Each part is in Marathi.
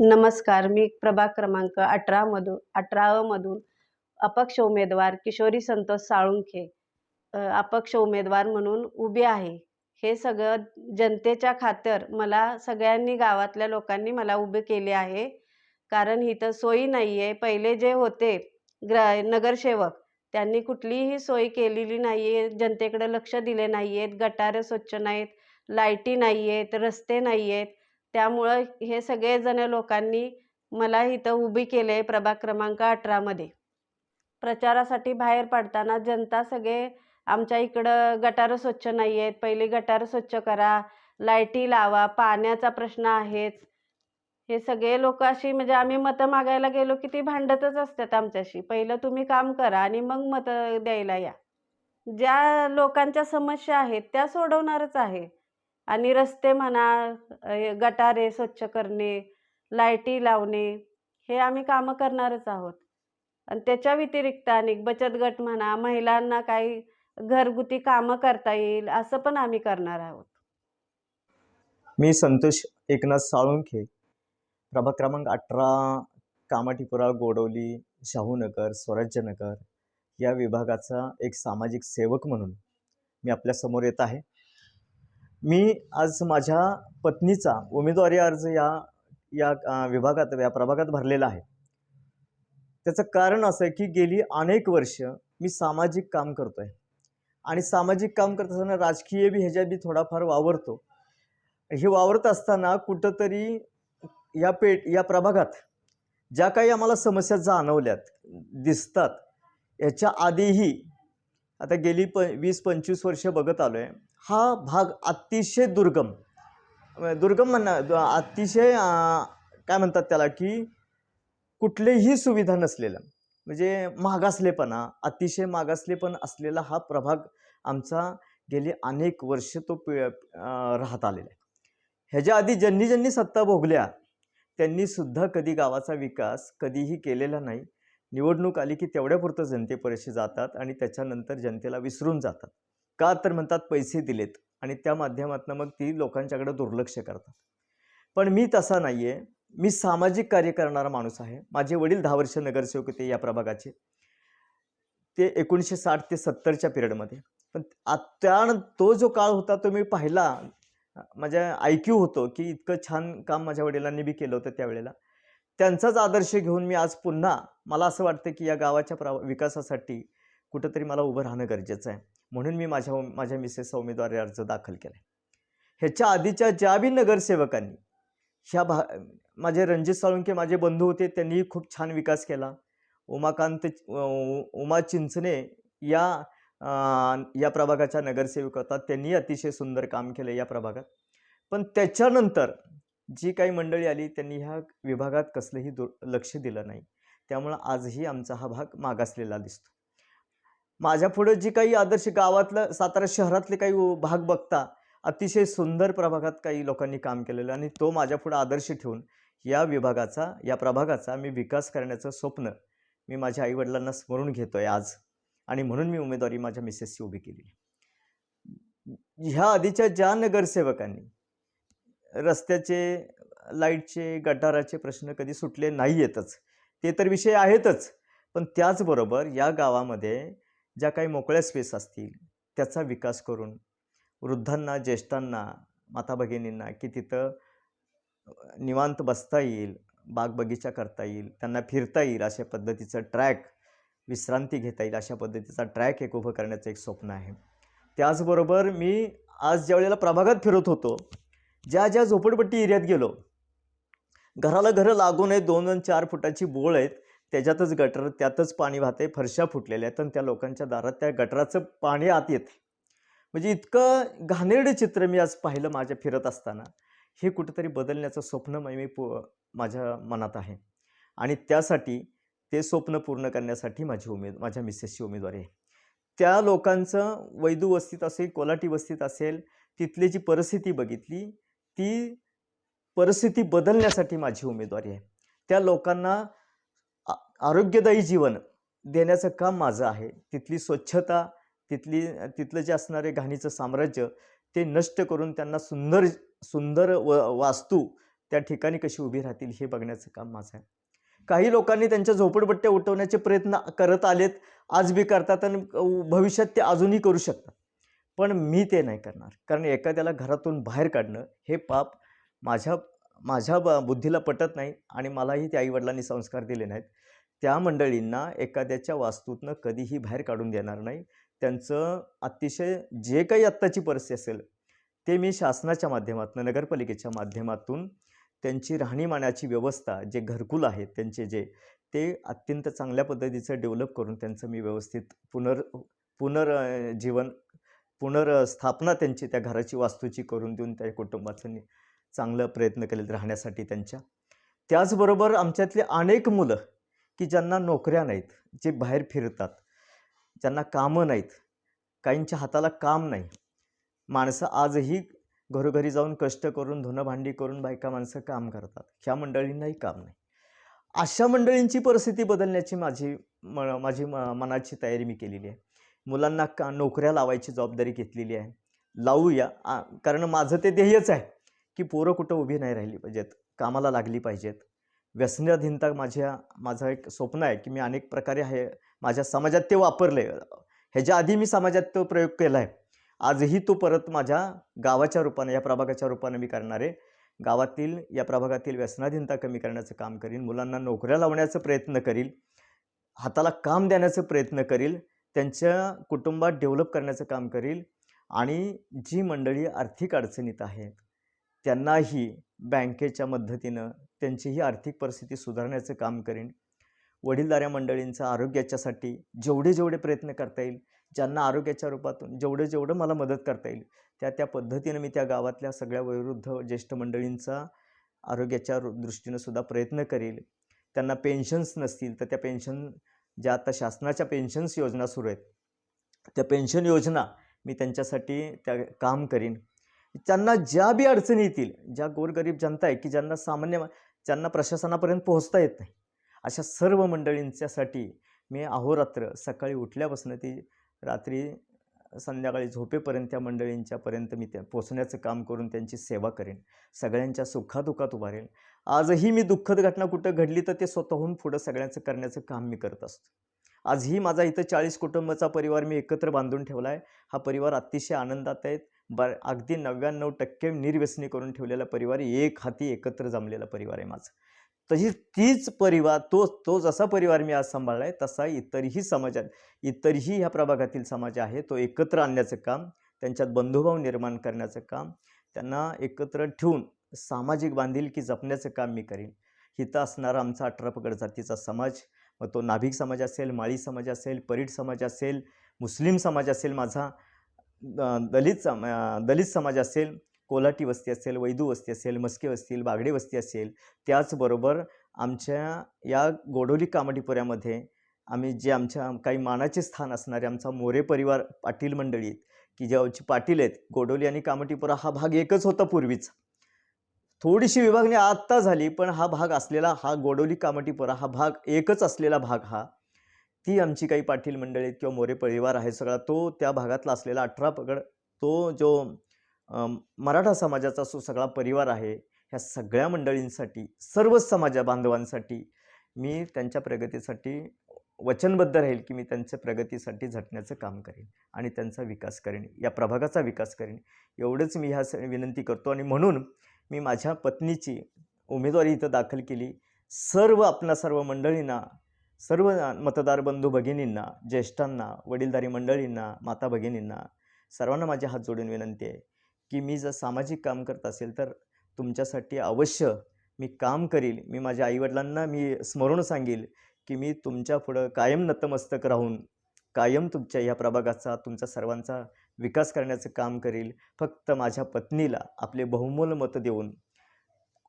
नमस्कार मी प्रभाग क्रमांक अठरामधून अठरामधून अपक्ष उमेदवार किशोरी संतोष साळुंखे अपक्ष उमेदवार म्हणून उभी आहे. हे सगळं जनतेच्या खातर मला सगळ्यांनी गावातल्या लोकांनी मला उभे केले आहे. कारण इथं सोयी नाही आहे पहिले जे होते ग्र नगरसेवक त्यांनी कुठलीही सोय केलेली नाही आहे जनतेकडे लक्ष दिले नाही आहेत गटारं स्वच्छ नाहीत. लाईटी नाही आहेत रस्ते नाही आहेत त्यामुळं हे सगळेजण लोकांनी मला इथं उभी केले आहे प्रभाग क्रमांक अठरामध्ये प्रचारासाठी बाहेर पडताना जनता सगळे आमच्या इकडं गटारं स्वच्छ नाही आहेत पहिली गटारं स्वच्छ करा लाईटी लावा पाण्याचा प्रश्न आहेच. हे सगळे लोक अशी म्हणजे आम्ही मतं मागायला गेलो की ती भांडतच असतात आमच्याशी. पहिलं तुम्ही काम करा आणि मग मतं द्यायला या. ज्या लोकांच्या समस्या आहेत त्या सोडवणारच आहे. आणि रस्ते म्हणा गटारे स्वच्छ करणे लायटी लावणे हे आम्ही कामं करणारच आहोत. आणि त्याच्या व्यतिरिक्त आणि बचत गट म्हणा महिलांना काही घरगुती कामं करता येईल असं पण आम्ही करणार आहोत. मी संतोष एकनाथ साळुंखे. प्रभाग क्रमांक अठरा कामाटीपुरा गोडवली शाहूनगर स्वराज्यनगर या विभागाचा एक सामाजिक सेवक म्हणून मी आपल्यासमोर येत आहे. मी आज माझ्या पत्नीचा उमेदवारी अर्ज या या विभागात या प्रभागात भरलेला आहे. त्याचं कारण असं आहे की गेली अनेक वर्ष मी सामाजिक काम करतो आहे आणि सामाजिक काम करत असताना राजकीय बी ह्याच्या बी थोडाफार वावरतो. हे वावरत असताना कुठंतरी या पेट या प्रभागात ज्या काही आम्हाला समस्या जाणवल्यात दिसतात याच्या आधीही आता गेली प वीस पंचवीस वर्ष बघत आलो आहे हा भाग अतिशय दुर्गम. दुर्गम म्हणणं अतिशय काय म्हणतात त्याला की कुठलीही सुविधा नसलेलं. म्हणजे मागासलेपणा अतिशय मागासलेपण असलेला हा प्रभाग आमचा गेली अनेक वर्ष तो पि राहत आलेला आहे. ह्याच्या आधी ज्यांनी ज्यांनी सत्ता भोगल्या त्यांनीसुद्धा कधी गावाचा विकास कधीही केलेला नाही. निवडणूक आली की तेवढ्यापुरतं जनतेपर्यंत जातात आणि त्याच्यानंतर जनतेला विसरून जातात. का तर म्हणतात पैसे दिलेत आणि त्या माध्यमातून मग ती लोकांच्याकडे दुर्लक्ष करतात. पण मी तसा नाही आहे मी सामाजिक कार्य करणारा माणूस आहे. माझे वडील दहा वर्ष नगरसेवक होते या प्रभागाचे. ते एकोणीसशे साठ ते सत्तरच्या पिरियडमध्ये. पण आ- त्या तो जो काळ होता तो मी पाहिला. माझ्या ऐक्यू होतो की इतकं छान काम माझ्या वडिलांनी बी केलं होतं त्यावेळेला. त्यांचाच आदर्श घेऊन मी आज पुन्हा मला असं वाटतं की या गावाच्या प्रा विकासासाठी कुठंतरी मला उभं राहणं गरजेचं आहे. म्हणून मी माझ्या माझ्या मिसेसचा उमेदवारी अर्ज दाखल केला आहे ह्याच्या आधीच्या ज्या बी नगरसेवकांनी ह्या भा माझे रणजित साळुंके माझे बंधू होते त्यांनीही खूप छान विकास केला. उमाकांत उमा चिंचणे या या प्रभागाच्या नगरसेवक होतात त्यांनी अतिशय सुंदर काम केलं या प्रभागात. पण त्याच्यानंतर जी काही मंडळी आली त्यांनी ह्या विभागात कसलंही दु लक्ष दिलं नाही. त्यामुळं आजही आमचा हा भाग मागासलेला दिसतो. माझ्या पुढं जी काही आदर्श गावातलं सातारा शहरातले काही उ- भाग बघता अतिशय सुंदर प्रभागात काही लोकांनी काम केलेलं आणि तो माझ्या पुढं आदर्श ठेवून या विभागाचा या प्रभागाचा मी विकास करण्याचं स्वप्न मी माझ्या आईवडिलांना स्मरून घेतो आहे आज. आणि म्हणून मी उमेदवारी माझ्या मिसेसची उभी केली. ह्या आधीच्या ज्या नगरसेवकांनी रस्त्याचे लाईटचे गटाराचे प्रश्न कधी सुटले नाही येतच ते तर विषय आहेतच. पण त्याचबरोबर या गावामध्ये ज्या काही मोकळ्या स्पेस असतील त्याचा विकास करून वृद्धांना ज्येष्ठांना माता भगिनींना की तिथं निवांत बसता येईल बाग बगीचा करता येईल त्यांना फिरता येईल अशा पद्धतीचं ट्रॅक विश्रांती घेता येईल अशा पद्धतीचा ट्रॅक एक उभं करण्याचं एक स्वप्न आहे. त्याचबरोबर मी आज ज्या वेळेला प्रभागात फिरत होतो ज्या ज्या झोपडपट्टी एरियात गेलो घराला घरं लागून आहे दोन दोन चार फुटाची बोळ आहेत त्याच्यातच गटर त्यातच पाणी वाहते फरशा फुटलेल्या आहेत आणि त्या लोकांच्या दारात त्या गटराचं पाणी आत येते. म्हणजे इतकं घाणेरडं चित्र मी आज पाहिलं माझ्या फिरत असताना. हे कुठंतरी बदलण्याचं स्वप्न मी मी पु माझ्या मनात आहे. आणि त्यासाठी ते स्वप्न पूर्ण करण्यासाठी माझी उमेद माझ्या मिसेसची उमेदवारी आहे. त्या लोकांचं वैदू वस्तीत असेल कोलाटी वस्तीत असेल तिथली जी परिस्थिती बघितली ती परिस्थिती बदलण्यासाठी माझी उमेदवारी आहे. त्या लोकांना आ- आरोग्यदायी जीवन देण्याचं काम माझं आहे. तिथली स्वच्छता तिथली तिथलं जे असणारे घाणीचं साम्राज्य ते नष्ट करून त्यांना सुंदर सुंदर व वास्तू त्या ठिकाणी कशी उभी राहतील हे बघण्याचं काम माझं आहे. काही लोकांनी त्यांच्या झोपडपट्ट्या उठवण्याचे प्रयत्न करत आलेत आज बी करतात आणि भविष्यात ते अजूनही करू शकतात. पण मी ते नाही करणार. कारण एखाद्याला घरातून बाहेर काढणं हे पाप माझ्या माझ्या ब बुद्धीला पटत नाही आणि मलाही त्या आईवडिलांनी संस्कार दिले नाहीत. त्या मंडळींना एखाद्याच्या वास्तूतनं कधीही बाहेर काढून देणार नाही. त्यांचं अतिशय जे काही आत्ताची परिस्थिती असेल ते मी शासनाच्या माध्यमातून नगरपालिकेच्या माध्यमातून त्यांची राहणीमानाची व्यवस्था जे घरकुल आहेत त्यांचे जे ते अत्यंत चांगल्या पद्धतीचं डेव्हलप करून त्यांचं मी व्यवस्थित पुनर पुनर जीवन पुनर्स्थापना त्यांची त्या घराची वास्तूची करून देऊन त्या कुटुंबाचं चांगलं प्रयत्न केले राहण्यासाठी त्यांच्या. त्याचबरोबर आमच्यातली अनेक मुलं की ज्यांना नोकऱ्या नाहीत जे बाहेर फिरतात ज्यांना कामं नाहीत काहींच्या हाताला काम नाही. माणसं आजही घरोघरी जाऊन कष्ट करून धुणं भांडी करून बायका माणसं काम करतात. ह्या मंडळींनाही काम नाही. अशा मंडळींची परिस्थिती बदलण्याची माझी म माझी म मनाची तयारी मी केलेली आहे. मुलांना का नोकऱ्या लावायची जबाबदारी घेतलेली आहे? लावूया. कारण माझं ते ध्येयच आहे की पोरं कुठं उभी नाही राहिली पाहिजेत कामाला लागली पाहिजेत. व्यसनाधीनता माझ्या माझं एक स्वप्न आहे की मी अनेक प्रकारे हे माझ्या समाजात ते वापरले ह्याच्या आधी मी समाजात तो प्रयोग केला आहे आजही तो परत माझ्या गावाच्या रूपाने या प्रभागाच्या रूपाने मी करणार. आहे गावातील या प्रभागातील व्यसनाधीनता कमी करण्याचं काम करीन. मुलांना नोकऱ्या लावण्याचा प्रयत्न करील. हाताला काम देण्याचा प्रयत्न करील. त्यांच्या कुटुंबात डेव्हलप करण्याचं काम करील आणि जी मंडळी आर्थिक अडचणीत आहेत त्यांनाही बँकेच्या मदतीनं त्यांचीही आर्थिक परिस्थिती सुधारण्याचं काम करीन. वडीलधाऱ्या मंडळींचा आरोग्याच्यासाठी जेवढे जेवढे प्रयत्न करता येईल ज्यांना आरोग्याच्या रूपातून जेवढं जेवढं मला मदत करता येईल त्या त्या पद्धतीनं मी त्या गावातल्या सगळ्या वयोवृद्ध ज्येष्ठ मंडळींचा आरोग्याच्या दृष्टीनं सुद्धा प्रयत्न करेल. त्यांना पेन्शन्स नसतील तर त्या पेन्शन ज्या आता शासनाच्या पेन्शन्स योजना सुरू आहेत त्या पेन्शन योजना मी त्यांच्यासाठी त्या काम करीन. त्यांना ज्या बी अडचणी येतील ज्या गोरगरीब जनता आहे की ज्यांना सामान्य ज्यांना प्रशासनापर्यंत पोहोचता येत नाही अशा सर्व मंडळींच्यासाठी मी अहोरात्र सकाळी उठल्यापासून ती रात्री संध्याकाळी झोपेपर्यंत त्या मंडळींच्यापर्यंत मी त्या पोचण्याचं काम करून त्यांची सेवा करेन. सगळ्यांच्या सुखादुखात उभारेन आजही मी दुःखद घटना कुठं घडली तर ते स्वतःहून पुढं सगळ्यांचं करण्याचं काम मी करत असतो. आजही माझा इथं चाळीस कुटुंबाचा परिवार मी एकत्र बांधून ठेवला आहे. हा परिवार अतिशय आनंदात आहेत ब अगदी नव्याण्णव टक्के निर्व्यसनी करून ठेवलेला परिवार एक हाती एकत्र जमलेला परिवार आहे माझा. तशी तीच परिवार तो तो जसा परिवार मी आज सांभाळला आहे तसा इतरही समाजात इतरही ह्या प्रभागातील समाज आहे तो एकत्र आणण्याचं काम त्यांच्यात बंधुभाव निर्माण करण्याचं काम त्यांना एकत्र ठेवून सामाजिक बांधिलकी जपण्याचं काम मी करीन. इथं असणारा आमचा अठरापगड जातीचा समाज मग तो नाभिक समाज असेल माळी समाज असेल परीट समाज असेल मुस्लिम समाज असेल माझा दलित सम दलित समाज असेल कोल्हाटी वस्ती असेल वैदू वस्ती असेल मस्के वस्ती बागडे वस्ती असेल त्याचबरोबर आमच्या या गोडोली कामटीपुऱ्यामध्ये आम्ही जे आमच्या काही मानाचे स्थान असणारे आमचा मोरे परिवार पाटील मंडळी आहेत की ज्याची पाटील आहेत गोडोली आणि कामटीपुरा हा भाग एकच होता पूर्वीचा. थोडीशी विभागणी आत्ता झाली पण हा भाग असलेला हा गोडोली कामटीपुरा हा भाग एकच असलेला भाग हा ती आमची काही पाटील मंडळी किंवा मोरे परिवार आहे सगळा तो त्या भागातला असलेला अठरा पगड तो जो मराठा समाजाचा जो सगळा परिवार आहे ह्या सगळ्या मंडळींसाठी सर्वच समाजा बांधवांसाठी मी त्यांच्या प्रगतीसाठी वचनबद्ध राहील की मी त्यांच्या प्रगतीसाठी झटण्याचं काम करेन आणि त्यांचा विकास करेन या प्रभागाचा विकास करेन. एवढंच मी ह्या विनंती करतो आणि म्हणून मी माझ्या पत्नीची उमेदवारी इथं दाखल केली. सर्व आपल्या सर्व मंडळींना सर्व मतदार बंधू भगिनींना ज्येष्ठांना वडीलधारी मंडळींना माता भगिनींना सर्वांना माझे हात जोडून विनंती आहे की मी जर सामाजिक काम करत असेल तर तुमच्यासाठी अवश्य मी काम करील. मी माझ्या आईवडिलांना मी स्मरून सांगेल की मी तुमच्या पुढं कायम नतमस्तक राहून कायम तुमच्या या प्रभागाचा तुमचा सर्वांचा विकास करण्याचं काम करील. फक्त माझ्या पत्नीला आपले बहुमोल मत देऊन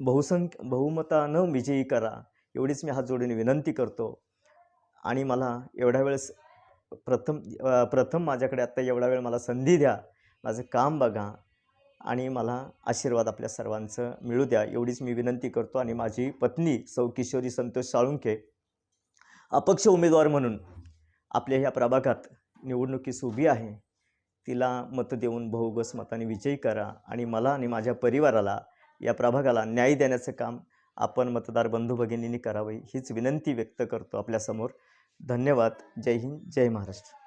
बहुसंख्य बहुमतानं विजयी करा. एवढीच मी हात जोडून विनंती करतो. आणि मला एवढ्या वेळेस प्रथम प्रथम माझ्याकडे आत्ता एवढा वेळ मला संधी द्या. माझं काम बघा. आणि मला आशीर्वाद आपल्या सर्वांचं मिळू द्या. एवढीच मी विनंती करतो. आणि माझी पत्नी सौ किशोरी संतोष साळुंखे अपक्ष उमेदवार म्हणून आपल्या ह्या प्रभागात निवडणुकीस उभी आहे. तिला मतं देऊन बहुगस मताने विजयी करा आणि मला आणि माझ्या परिवाराला या प्रभागाला न्याय देण्याचं काम आपण मतदार बंधू भगिनींनी करावे हीच विनंती व्यक्त करतो आपल्यासमोर. धन्यवाद. जय हिंद. जय महाराष्ट्र.